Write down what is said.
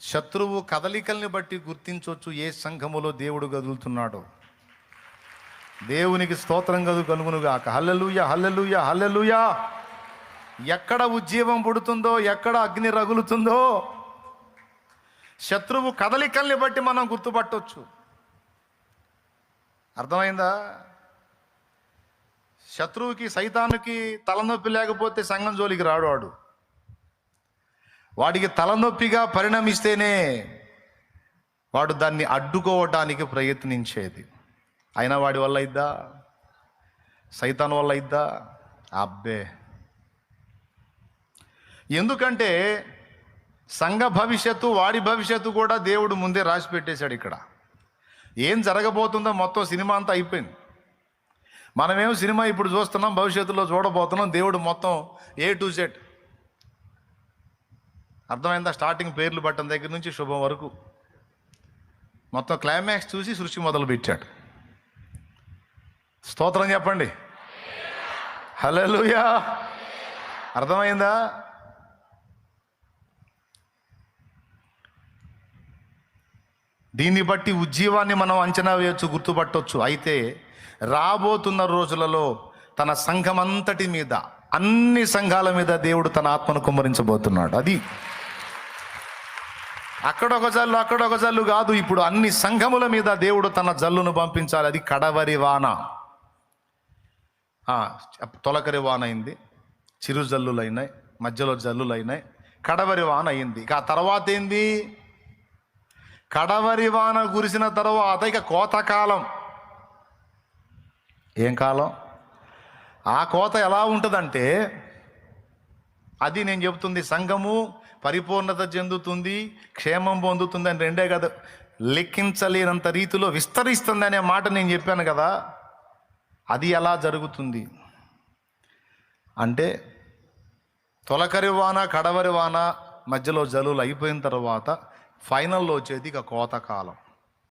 శత్రువు కదలికల్ని బట్టి గుర్తించవచ్చు ఏ సంఘములో దేవుడు కదులుతున్నాడో. దేవునికి స్తోత్రం కదు కనుగొనుగాక. Hallelujah hallelujah hallelujah. ఎక్కడ ఉజ్జీవం పుడుతుందో ఎక్కడ అగ్ని రగులుతుందో. శత్రువు కదలికల్ని బట్టి మనం గుర్తుపట్టవచ్చు అర్థమైందా? శత్రువుకి సైతానికి తలనొప్పి లేకపోతే సంఘం జోలికి రాడు వాడు. వాడికి తలనొప్పిగా పరిణమిస్తేనే వాడు దాన్ని అడ్డుకోవటానికి ప్రయత్నించేది. అయినా వాడి వల్ల ఇద్దా సైతాన్ వల్ల ఇద్దా అబ్బే! ఎందుకంటే సంఘ భవిష్యత్తు వాడి భవిష్యత్తు కూడా దేవుడు ముందే రాసి పెట్టేశాడు ఇక్కడ. ఏం జరగబోతుందో మొత్తం సినిమా అంతా అయిపోయింది. మనమేమో సినిమా ఇప్పుడు చూస్తున్నాం భవిష్యత్తులో చూడబోతున్నాం దేవుడు మొత్తం ఏ టు జెడ్ అర్థమైందా? స్టార్టింగ్ పేర్లు పట్టడం దగ్గర నుంచి శుభం వరకు. మొత్తం క్లైమాక్స్ చూసి సృష్టి మొదలు పెట్టాడు స్తోత్రం చెప్పండి. హలోయా అర్థమైందా? దీన్ని బట్టి ఉజ్జీవాన్ని మనం అంచనా వేయొచ్చు గుర్తుపట్టవచ్చు అయితే రాబోతున్న రోజులలో తన సంఘమంతటి మీద అన్ని సంఘాల మీద దేవుడు తన ఆత్మను కుమ్మరించబోతున్నాడు. అది అక్కడొక జల్లు అక్కడొక జల్లు కాదు. ఇప్పుడు అన్ని సంఘముల మీద దేవుడు తన జల్లును పంపించాలి. అది కడవరి వాన. తొలకరి వాన అయింది. చిరు జల్లులు అయినాయి మధ్యలో జల్లులు అయినాయి కడవరి వాన అయింది. ఇక ఆ తర్వాత ఏంది? కడవరి వాన కురిసిన తర్వాత ఇక కోతకాలం ఏం కాలం? ఆ కోత ఎలా ఉంటుందంటే అది నేను చెబుతుంది సంఘము పరిపూర్ణత చెందుతుంది క్షేమం పొందుతుంది అని రెండే కదా లెక్కించలేనంత రీతిలో విస్తరిస్తుంది అనే మాట నేను చెప్పాను కదా అది ఎలా జరుగుతుంది? అంటే తొలకరి వాన కడవరి వాన మధ్యలో జలులు అయిపోయిన తర్వాత ఫైనల్లో వచ్చేది ఇక కోతకాలం.